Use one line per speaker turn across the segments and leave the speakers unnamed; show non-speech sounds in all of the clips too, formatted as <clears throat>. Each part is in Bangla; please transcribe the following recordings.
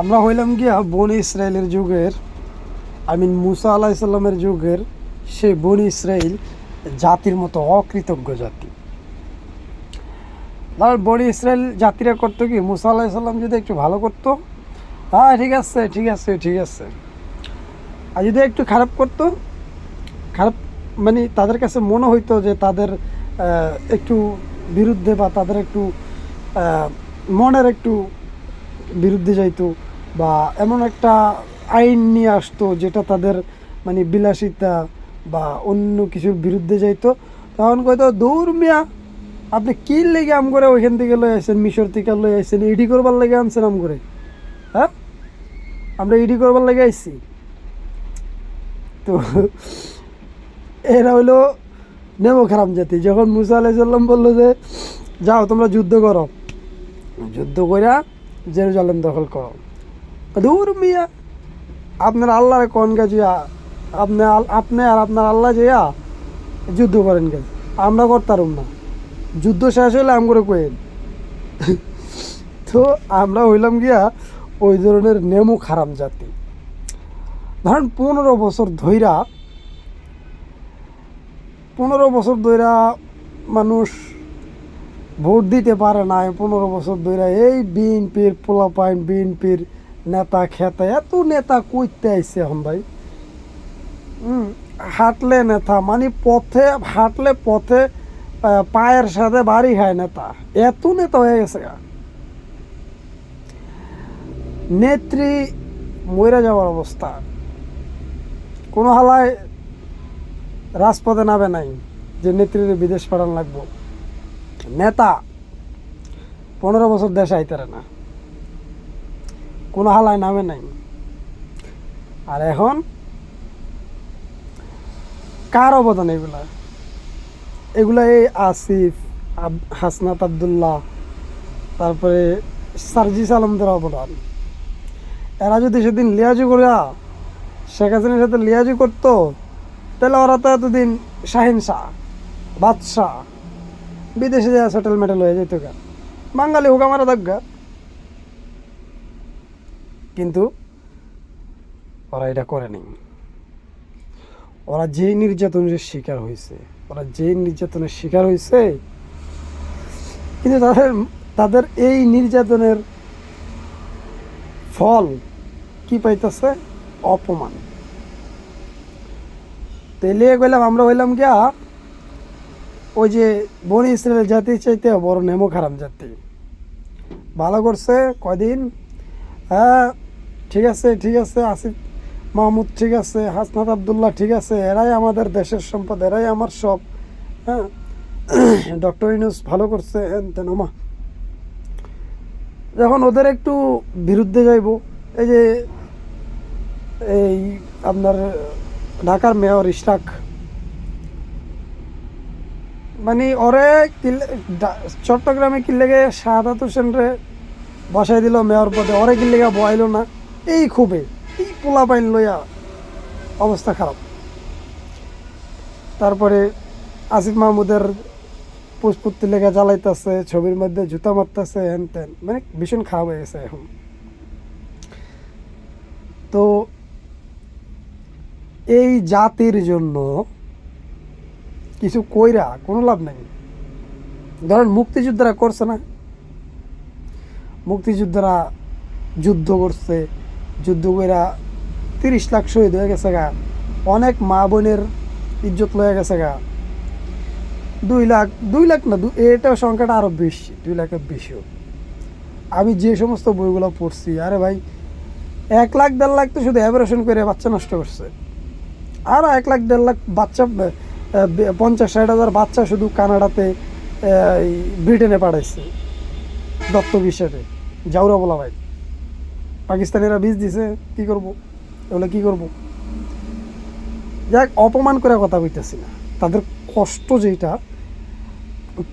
আমরা হইলাম গিয়া বনি ইসরায়েলের যুগের আই মিন মুসা আলাহিসাল্লামের যুগের সে বনি ইসরায়েল জাতির মতো অকৃতজ্ঞ জাতি। ধর বনি ইসরায়েল জাতিরা করতো কি, মুসা আলাহিসাল্লাম যদি একটু ভালো করতো হ্যাঁ ঠিক আছে ঠিক আছে ঠিক আছে। আর যদি একটু খারাপ করতো, খারাপ মানে তাদের কাছে মনে হইতো যে তাদের একটু বিরুদ্ধে বা তাদের একটু মনের একটু বিরুদ্ধে যাইতো বা এমন একটা আইন নিয়ে আসতো যেটা তাদের মানে বিলাসিতা বা অন্য কিছুর বিরুদ্ধে যাইতো। তখন কইতো দৌড় মিয়া, আপনি কি লেগে আম করে ওইখান থেকে লই আসছেন মিশর থেকে লই আসছেন ইডি করবার লেগে আনছেন আম করে? হ্যাঁ? আমরা ইডি করবার লেগে আইছি। তো <laughs> এরা হইল নেমো খারাপ জাতি। যখন মুসা আলাইসাল্লাম বলল যে, যাও, তোমরা যুদ্ধ করো। যুদ্ধ কইরা জেরুজালেম দখল করো। দূর মিয়া, আপনার আল্লাহর কোন গাছিয়া আপনি আপনি আর আপনার আল্লাহ যেয়া যুদ্ধ করেন গেছে আমরা করতারুম না। যুদ্ধ শেষ হইলে আম করে কইেন তো আমরা হইলাম গিয়া ওই ধরনের নেমু খারাপ জাতি। ধরেন পনেরো বছর ধইরা, পনেরো বছর ধইরা মানুষ ভোট দিতে পারে না পনেরো বছর ধরে এই বিএনপির পোলাপাইন বিএনপির নেতা খেতা, এত নেতা কইতে আইছে এখন ভাই। হাঁটলে নেতা মানে পথে, হাঁটলে পথে পায়ের সাথে বাড়ি খায় নেতা, এত নেতা হয়ে গেছে। নেত্রী মরে যাওয়ার অবস্থা। কোনো হালায় রাজপথে নামে নাই যে নেত্রীর বিদেশ পাঠান লাগবো। নেতা পনেরো বছর দেশে আইতারে না। কোনো হালায় নামে নাই। আর এখন কার অবদান এগুলা? এগুলা এই আসিফ হাসনাত আবদুল্লাহ, তারপরে সার্জিস আলমদের অবদান। এরা যদি সেদিন লিয়াজু করিয়া শেখ হাসিনার সাথে লিয়াজু করতো, তাহলে ওরা তো এতদিন শাহিন শাহ, বাদশাহ। বিদেশে যা সেটেল মেটেল হয়ে যেত গা। বাঙালি হোক আমার দজ্ঞা কিন্তু ওরা এটা করেনি ওরা যেই নির্যাতনের শিকার হয়েছে ওরা যেই নির্যাতনের শিকার হয়েছে কিন্তু তাদের তাদের এই নির্যাতনের ফল কি পাইতেছে? অপমান। তেলিয়ে গেলাম আমরা হইলাম গিয়া ওই যে বনি ইসরায়েলের জাতির চাইতে বড় নেমো খারাপ জাতি। ভালো করছে, কয়দিন? হ্যাঁ ঠিক আছে ঠিক আছে, আসিফ মাহমুদ ঠিক আছে, হাসনাত আবদুল্লাহ ঠিক আছে, এরাই আমাদের দেশের সম্পদ, এরাই আমার সব। হ্যাঁ <clears throat> ডক্টর ইনুস ভালো করছে তেন, ওমা। যখন ওদের একটু বিরুদ্ধে যাইব। এই যে এই আপনার ঢাকার মেয়র ইশরাক মানে ওরে চট্টগ্রামে কি লেগে শাহাদাত হোসেনরে বসাই দিল মেয়র পদে, ওরে কি লেগে বয়াইলো না। এই খুবই এই পোলা পাইন লইয়া অবস্থা খারাপ। তারপরে আসিফ মাহমুদের পুষ্পুত্তি লেগে জ্বালাইতেছে, ছবির মধ্যে জুতা মারতেছে, হেন তেন। মানে ভীষণ খারাপ হয়ে গেছে এখন। তো এই জাতির জন্য কিছু কইরা কোনো লাভ নাই। ধরেন মুক্তিযোদ্ধারা করছে না। মুক্তিযোদ্ধারা যুদ্ধ করছে। যুদ্ধ কইরা তিরিশ লাখ শহীদ হয়ে গেছে গা। অনেক মা বোনের ইজ্জত লয়ে গেছে গা। দুই লাখ দুই লাখ না এটা সংখ্যাটা আরও বেশি, দুই লাখের বেশিও। আমি যে সমস্ত বইগুলো পড়ছি, আরে ভাই, এক লাখ দেড় লাখ তো শুধু অ্যাভারেশন করে বাচ্চা নষ্ট করছে। আর এক লাখ দেড় লাখ বাচ্চা পঞ্চাশ ষাট হাজার বাচ্চা শুধু কানাডাতে ব্রিটেনে পাঠাইছে। দত্তক হিসেবে। জাউরা বলা ভাই পাকিস্তানিরা বীজ দিছে, কি করব? এগুলো কি করব? যাক, অপমান করে কথা কইতেছি না। তাদের কষ্ট যেটা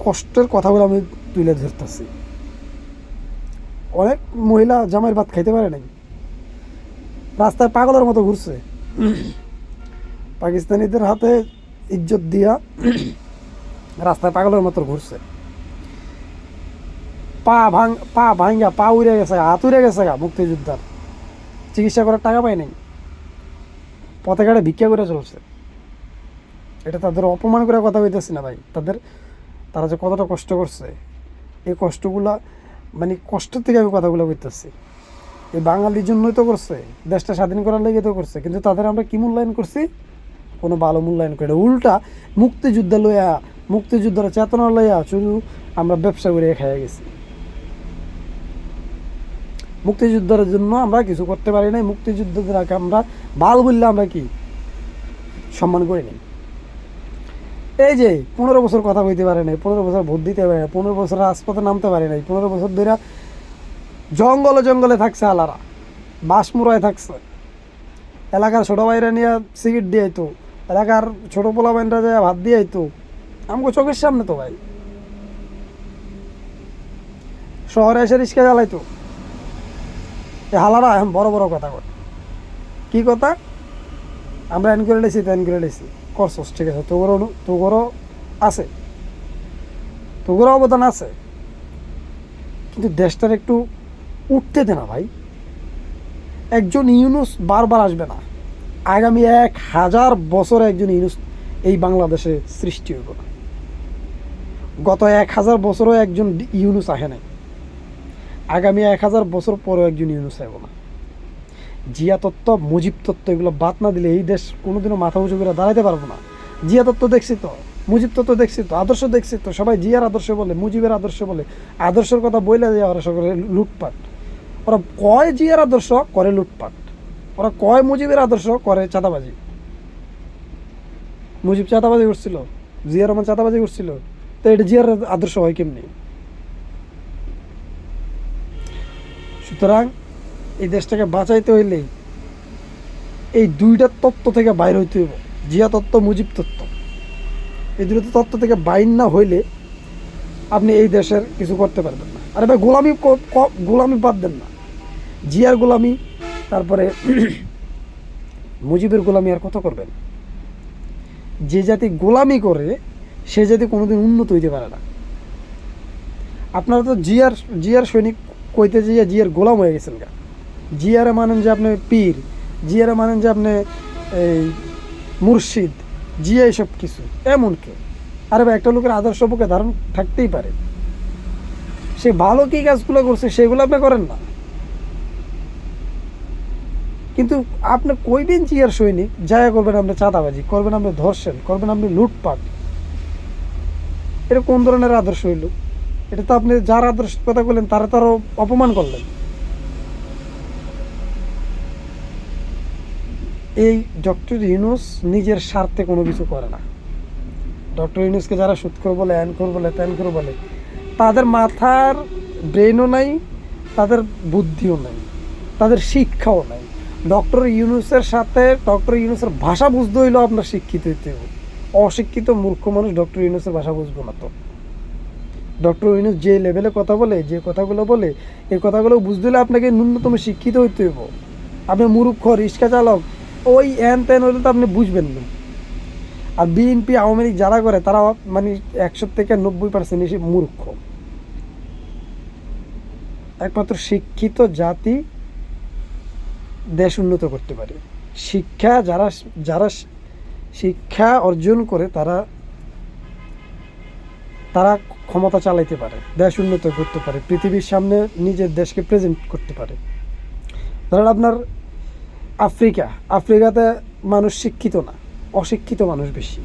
কষ্টের কথাগুলো আমি তুলে ধরতেছি। অনেক মহিলা জামাইয়ের ভাত খাইতে পারে নাই। রাস্তায় পাগলের মতো ঘুরছে। পাকিস্তানিদের হাতে ইজ্জত দিয়া রাস্তায় পাগলের মতো ঘুরছে। পা ভাঙ, পা ভাঙ্গা পা উড়ে গেছে হাত উড়ে গেছে গা মুক্তিযোদ্ধার। চিকিৎসা করার টাকা পায় নাই। পথে ঘাটে ভিক্ষা করে চলছে। এটা তাদের অপমান করে কথা কইতেছি না ভাই। তাদের, তারা যে কতটা কষ্ট করছে। এই কষ্টগুলা মানে কষ্ট থেকে আমি কথাগুলো কইতেছি। এই বাঙালির জন্যই তো করছে, দেশটা স্বাধীন করার লেগে তো করছে। কিন্তু তাদের আমরা কি মূল্যায়ন করছি? কোনো ভালো মূল্যায়ন করে। উল্টা মুক্তিযুদ্ধ লইয়া মুক্তিযুদ্ধের চেতনা লইয়া শুধু আমরা ব্যবসা করে খেয়ে গেছি। মুক্তিযুদ্ধের জন্য আমরা কিছু করতে পারি নাই। মুক্তিযুদ্ধকে আমরা বাল বললে আমরা কি? সম্মান করি নাই। এই যে পনেরো বছর কথা কইতে পারে নাই, পনেরো বছর ভোট দিতে পারে নাই, পনেরো বছর রাজপথে নামতে পারে নাই, পনেরো বছর ধরে জঙ্গলে জঙ্গলে থাকছে আলারা বাসমুরায় থাকছে। এলাকার ছোটো ভাইরা নিয়ে সিগারেট দিয়ে আইতো। এলাকার ছোটো পোলা বাইনটা যায় ভাত দিয়ে আইতো আমাকে চোখের সামনে তো ভাই। শহরে এসে রিক্সা এ হালারা, এখন বড় বড় কথা কয়। কি কথা? আমরা এন করে লেছি তেন করে লেছি। করছস, ঠিক আছে, তোগরও তোগরও আছে। তোগরও অবদান আছে। কিন্তু দেশটার একটু উঠতে দে না ভাই। একজন ইউনুস বারবার আসবে না। আগামী এক হাজার বছরে একজন ইউনুস এই বাংলাদেশে সৃষ্টি হইব। গত এক হাজার বছরও একজন ইউনুস আহে নাই। আগামী এক হাজার বছর পরেও একজন ইউনুস আইব না। জিয়া তত্ত্ব, মুজিব তত্ত্ব এগুলো বাদ না দিলে এই দেশ কোনোদিনও মাথা উঁচু করে দাঁড়াইতে পারব না। জিয়া তত্ত্ব দেখছি তো, মুজিব তত্ত্ব দেখছি তো, আদর্শ দেখছি তো, সবাই জিয়ার আদর্শ বলে, মুজিবের আদর্শ বলে, আদর্শের কথা বইলে যায় ওরা সকলে লুটপাট। ওরা কয় জিয়ার আদর্শ? করে লুটপাট। ওরা কয় মুজিবের আদর্শ করে চাঁদাবাজি? মুজিব চাঁদাবাজি করছিল, জিয়া রহমান চাঁদাবাজি করছিল, তো এটা জিয়ার আদর্শ হয় কেমনি? সুতরাং এই দেশটাকে বাঁচাইতে হইলেই এই দুইটা তত্ত্ব থেকে বাইর হইতে হইব, জিয়া তত্ত্ব, মুজিব তত্ত্ব। এই দুটো তত্ত্ব থেকে বাইর না হইলে আপনি এই দেশের কিছু করতে পারবেন না। আরে ভাই, গোলামি গোলামি বাদ দেন না। জিয়ার গোলামি তারপরে মুজিবের গোলামি আর কত করবেন? যে জাতি গোলামি করে, সে জাতি কোনোদিন উন্নত হইতে পারে না। আপনারা তো জিয়ার জিয়ার সৈনিক কইতে যে জিয়ার গোলাম হয়ে গেছেন গা। জিয়ারে মানেন যে আপনি পীর, জিয়ারে মানেন যে আপনি এই মুর্শিদ, জিয়া এসব কিছু, এমন কে? আরে ভাই, একটা লোকের আদর্শ বুকে ধারণ থাকতেই পারে। সে ভালো কি কাজগুলো করছে, সেগুলো আপনি করেন না। কিন্তু আপনি কইবেন জিয়ার সৈনিক যায়া করবেন আপনি চাঁদাবাজি, করবেন আপনি ধর্ষণ, করবেন আপনি লুটপাট। এটা কোন ধরনের আদর্শ হইল? এটা তো আপনি যার আদর্শ কথা বললেন, তারা তো আরও অপমান করলেন। এই ডক্টর ইউনুস নিজের স্বার্থে কোনো কিছু করে না। ডক্টর ইউনুসকে যারা সুৎখর বলে অ্যান কর বলে ত্যান কর বলে, তাদের মাথার ব্রেনও নাই, তাদের বুদ্ধিও নাই, তাদের শিক্ষাও নাই। ডক্টর ইউনুসের সাথে ডক্টর ইউনুসের ভাষা বুঝতে হইলেও আপনার শিক্ষিত হইতে হবে। অশিক্ষিত মূর্খ মানুষ ডক্টর ইউনুসের ভাষা বুঝব না তো। ডক্টর ইউনুস যে লেভেলে কথা বলে, যে কথাগুলো বলে এই কথাগুলো বুঝতে হলে আপনাকে ন্যূনতম শিক্ষিত হইতে হইব। আপনি মূর্খ, রিক্সা চালক, ওই এন তেন হইলে তো আপনি বুঝবেন না। আর বিএনপি, আওয়ামী লীগ যারা করে তারা মানে একশো থেকে নব্বই পার্সেন্ট এসে মূর্খ। একমাত্র শিক্ষিত জাতি দেশ উন্নত করতে পারে। শিক্ষা যারা যারা শিক্ষা অর্জন করে তারা তারা ক্ষমতা চালাইতে পারে, দেশ উন্নত করতে পারে, পৃথিবীর সামনে নিজের দেশকে প্রেজেন্ট করতে পারে। ধরেন আপনার আফ্রিকা, আফ্রিকাতে মানুষ শিক্ষিত না, অশিক্ষিত মানুষ বেশি।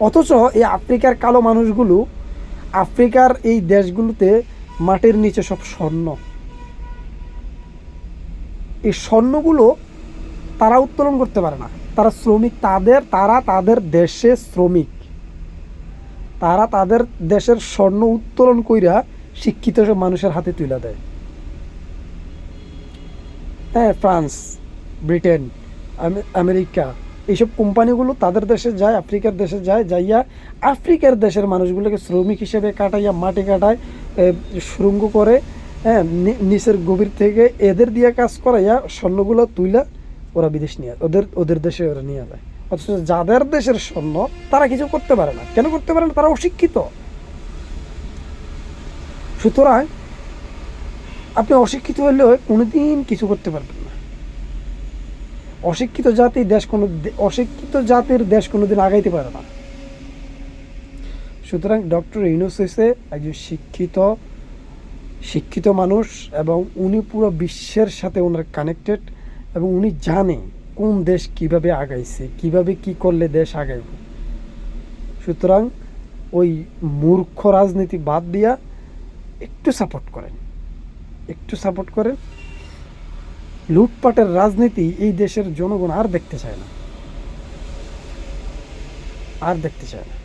অথচ এই আফ্রিকার কালো মানুষগুলো, আফ্রিকার এই দেশগুলোতে মাটির নিচে সব স্বর্ণ। এই স্বর্ণগুলো তারা উত্তোলন করতে পারে না। তারা শ্রমিক, তাদের, তারা তাদের দেশে শ্রমিক। তারা তাদের দেশের স্বর্ণ উত্তোলন কইরা শিক্ষিত মানুষের হাতে তুলে দেয়। হ্যাঁ ফ্রান্স, ব্রিটেন আমেরিকা, এইসব কোম্পানিগুলো তাদের দেশে যায়, আফ্রিকার দেশে যায়, যাইয়া আফ্রিকার দেশের মানুষগুলোকে শ্রমিক হিসেবে কাটাইয়া মাটি কাটায় সুরঙ্গ করে হ্যাঁ নিচের গভীর থেকে এদের দিয়ে কাজ করাইয়া স্বর্ণগুলো তুইলা ওরা বিদেশ নিয়ে, ওদের ওদের দেশে ওরা নিয়ে যায়। অথচ যাদের দেশের স্বর্ণ, তারা কিছু করতে পারে না। কেন করতে পারে না? তারা অশিক্ষিত। সুতরাং আপনি অশিক্ষিত হলেও কোনোদিন কিছু করতে পারবেন না। অশিক্ষিত জাতি দেশ কোনো, অশিক্ষিত জাতির দেশ কোনোদিন আগাইতে পারে না। সুতরাং ডক্টর ইউনুস হয়েছে একজন শিক্ষিত শিক্ষিত মানুষ এবং উনি পুরো বিশ্বের সাথে ওনার কানেক্টেড এবং উনি জানে কোন দেশ কীভাবে আগাইছে, কীভাবে কি করলে দেশ আগাইবে। সুতরাং ওই মূর্খ রাজনীতি বাদ দিয়া একটু সাপোর্ট করেন। একটু সাপোর্ট করেন। লুটপাটের রাজনীতি এই দেশের জনগণ আর দেখতে চায় না। আর দেখতে চায় না।